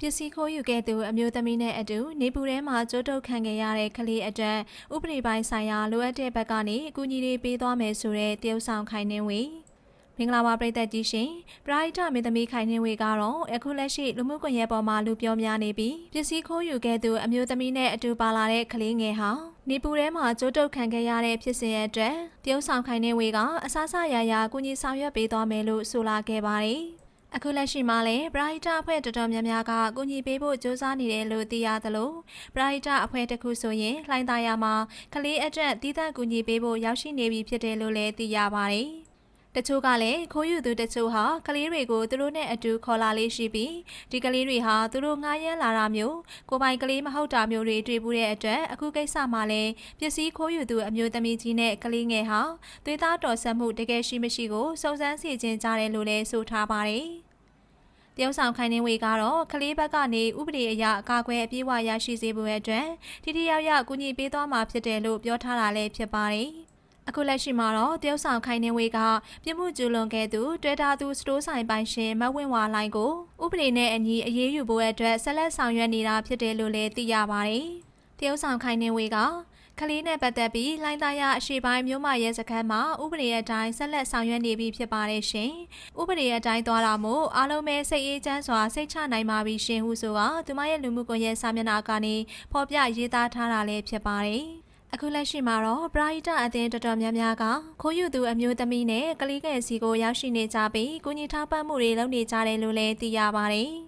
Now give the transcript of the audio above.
ပစ္စည်းခိုးယူခဲ့သူအမျိုးသမီးနဲ့အတူနေပူထဲမှာကြိုးတုပ်ခံခဲ့ရတဲ့ကလေးအတွက်ဥပဒေပိုင်းဆိုင်ရာလိုအပ်တဲ့ဘက်ကနေအကူအညီတွေပေးသွားမယ်ဆိုတဲ့တရုတ်ဆောင်ခိုင်နှင်းဝေမင်္ဂလာပါပြည်သက်ကြီးရှင်ပရိဒမင်းသမီးခိုင်နှင်းဝေကတော့အခုလက်ရှိလူမှုကွန်ရက်ပေါ်မှာလူပြောများနေပြီးပစ္စည်းခိုးယူခဲ့သူအမျိုးသမီးနဲ့အတူပါလာတဲ့ကလေးငယ်ဟာနေပူထဲမှာကြိုးတုပ်ခံခဲ့ရတဲ့ဖြစ်စဉ်ရဲ့အတွက်တရုတ်ဆောင်ခိုင်နှင်းဝေကအဆအဆရရကူညီဆောင်ရွက်ပေးသွားမယ်လို့ဆိုလာခဲ့ပါတယ် အခုလက်ရှိမှာလည်းပရာဟိတအဖွဲ့တော်တော်များများကကူညီပေးဖို့စ조사နေတယ်လို့သိရသလိုပရာဟိတအဖွဲ့တစ်ခုဆိုရင်လှိုင်းသားရမှာကလေးအတွက်တည်တံ့ကူညီပေးဖို့ရောက်ရှိနေပြီဖြစ်တယ်လို့လည်းသိရပါတယ်။ တချို့ကလည်းခိုးယူသူတချို့ဟာကလေးတွေကိုသူတို့နဲ့အတူခေါ်လာလေးရှိပြီးဒီကလေးတွေဟာသူတို့ငှားရမ်းလာတာမျိုးကိုပိုင်ကလေးမဟုတ်တာမျိုးတွေတွေ့မှုတဲ့အတွက်အခုကိစ္စမှာလည်းပစ္စည်းခိုးယူသူအမျိုးသမီးကြီးနဲ့ကလေးငယ်ဟာသွေးသားတော်ဆက်မှုတကယ်ရှိမရှိကိုစုံစမ်းစီခြင်းကြတယ်လို့လည်းဆိုထားပါတယ်။တရုတ်ဆောင်ခိုင်နှင်းဝေကတော့ကလေးဘက်ကနေဥပဒေအရအကာအကွယ်အပြည့်အဝရရှိစေဖို့အတွက်ထိထိရောက်ရောက်ကူညီပေးသွားမှာဖြစ်တယ်လို့ပြောထားတာလည်းဖြစ်ပါတယ်။ အခုလက်ရှိမှာတော့တရုတ်ဆောင်ခိုင်နှင်းဝေကပြစ်မှုကျူးလွန်ခဲ့သူတွေ့တာသူစတိုးဆိုင်ပိုင်ရှင်မတ်ဝင်းဝါလိုင်းကိုဥပဒေနဲ့အညီအရေးယူဖို့အတွက်ဆက်လက်ဆောင်ရွက်နေတာဖြစ်တယ်လို့လည်းသိရပါတယ်။တရုတ်ဆောင်ခိုင်နှင်းဝေကကလေးနဲ့ပတ်သက်ပြီးလိုင်းသားရအရှိပိုင်းမြို့မရဲစခန်းမှာဥပဒေအတိုင်းဆက်လက်ဆောင်ရွက်နေပြီဖြစ်ပါတယ်ရှင်။ဥပဒေအတိုင်းသွားတာမို့အားလုံးပဲစိတ်အေးချမ်းစွာစိတ်ချနိုင်ပါပြီရှင်ဟုဆိုကသူမရဲ့လူမှုကွန်ရက်စာမျက်နှာကနေဖော်ပြရေးသားထားတာလည်းဖြစ်ပါတယ်။ အခုလက်ရှိမှာတော့ပရာဟိတအသင်းတော်တော်များများကခိုးယူသူအမျိုးသမီးနဲ့ကလေးငယ်စီကိုရောက်ရှိနေကြပြီးကုညီထောက်ပံ့မှုတွေလုပ်နေကြတယ်လို့လည်းသိရပါတယ်။